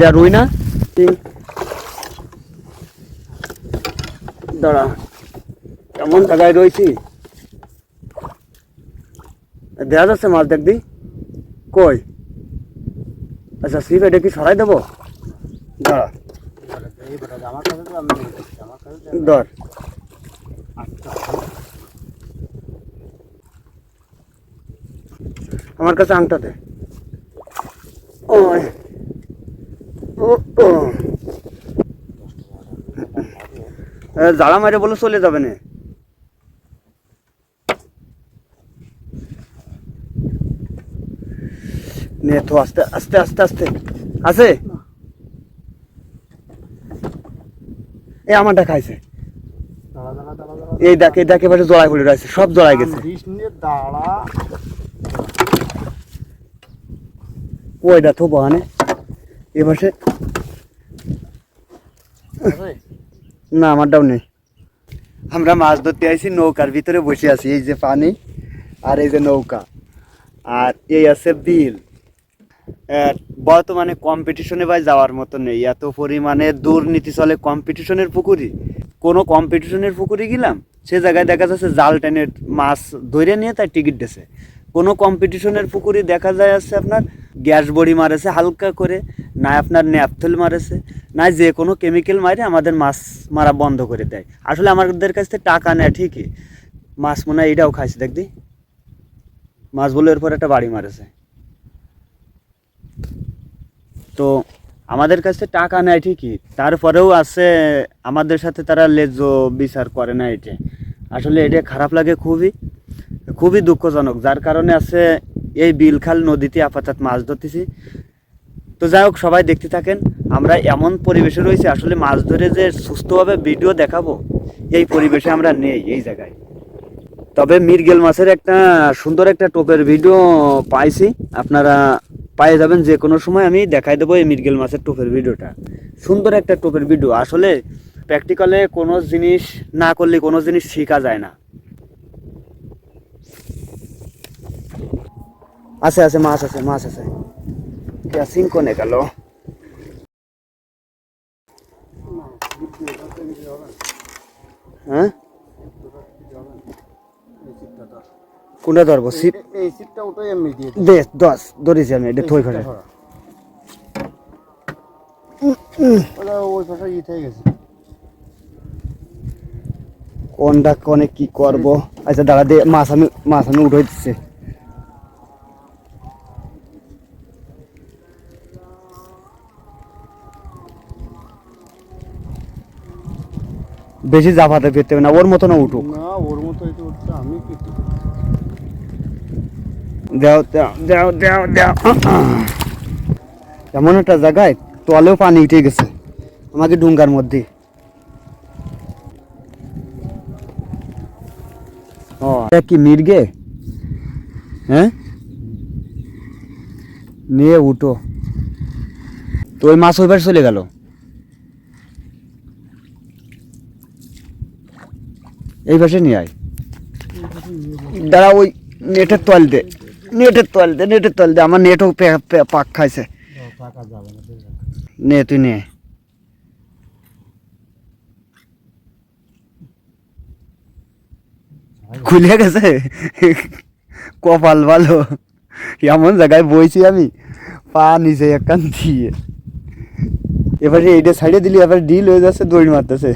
যা রুই না? দাঁড়া। এমন জায়গায় রয়েছি? দেখা যাচ্ছে মাছ দেখবি। কই? আচ্ছা সিপ এটা কি সরাই দেবো? দাঁড়া। ধর। আমার কাছে আংটা দে ওই ও ও এ, জাড়া মারে বলে চলে যাবে না। নে আস্তে আস্তে আস্তে আস্তে। আছে? এ, আমারটা খাইছে। এই দেখ এই দেখ জড়াই পড়ে রয়েছে, সব জড়াই গেছে। ওইটা তো বহানে এবারে না, আমারটাও নেই। আমরা মাছ ধরতে আইছি, নৌকার ভিতরে বসে আছি, এই যে পানি আর এই যে নৌকা। আর এই আছে বিল। বর্তমানে কম্পিটিশনে ভাই যাওয়ার মতো নেই। এত পরিমাণে দুর্নীতি চলে কম্পিটিশনের পুকুরি। কোনো কম্পিটিশনের পুকুরি গেলাম, সে জায়গায় দেখা যাচ্ছে জাল টেনে মাছ ধরে নিয়ে তাই টিকিট দিছে। কোনো কম্পিটিশনের পুকুরি দেখা যায় আছে আপনার গ্যাস বড়ি মারেছে, হালকা করে, না আপনার ন্যাপথল মারেছে, না যে কোনো কেমিক্যাল মারে আমাদের মাছ মারা বন্ধ করে দেয়। আসলে আমাদের কাছ থেকে টাকা নেয়, ঠিকই। মাছ মনে হয় এটাও খাইছে, দেখবি? মাছ বলে এরপর একটা বাড়ি মারেছে। তো আমাদের কাছে টাকা নেয়, ঠিকই। তারপরেও আছে, আমাদের সাথে তারা লেজ বিচার করে না এটা আসলে এটা খারাপ লাগে খুবই খুবই দুঃখজনক। যার কারণে আছে এই বিলখাল নদীতে আপাতত মাছ ধরতেছি। তো যাই হোক, সবাই দেখতে থাকেন, আমরা এমন পরিবেশে রয়েছি, আসলে মাছ ধরে যে সুস্থভাবে ভিডিও দেখাবো, এই পরিবেশে আমরা নেই এই জায়গায়। তবে মিরগেল মাছের একটা সুন্দর একটা টোপের ভিডিও পাইছি, আপনারা পেয়ে যাবেন যে কোনো সময়, আমি দেখাই দেবো এই মিরগেল মাছের টোপের ভিডিওটা। সুন্দর একটা টোপের ভিডিও, আসলে প্র্যাকটিক্যালে কোনো জিনিস না করলে কোনো জিনিস শেখা যায় না। আছে আছে, মাছ আছে মাছ আছে। কোনে গেল হ্যাঁ কোনটা ধরবো দে দশ ধরেছি আমি এটা থই ধরো। ওই পাশে ই থেকে গেছে কোনটা কোনে কি করব আচ্ছা দাঁড়া দে, মাছ আমি মাছ আমি উঠে দিচ্ছি বেশি জাফাতে ফিরতে হবে না ওর মতো না উঠুক। না ওর মতো এটা উঠছে আমি দেও দেও দেও দেও দেও। এমন একটা জায়গায় তলেও পানি উঠে গেছে আমাকে ডুঙ্গার মধ্যে। ও কি মির্গে হ্যাঁ? নিয়ে উঠো। তো ওই মাছ ওইবার চলে গেল? এই পাশে নিয়ে আয়। দাঁড়া ওই নেটের তল দে, নেটের তল দে, নেটের তল দে। আমার নেটও পে- পে- পাক খাইছে। টাকা যাবে না ঠিক আছে। নে তুই নে। খুলে গেছে? কপাল ভালো। এমন জায়গায় বইছি আমি। পা নিচে একখান দিয়ে এবারে এইটা ছাড়িয়ে দিলি, এবার ডিল হয়ে যাচ্ছে, দড়ি মারতেছে।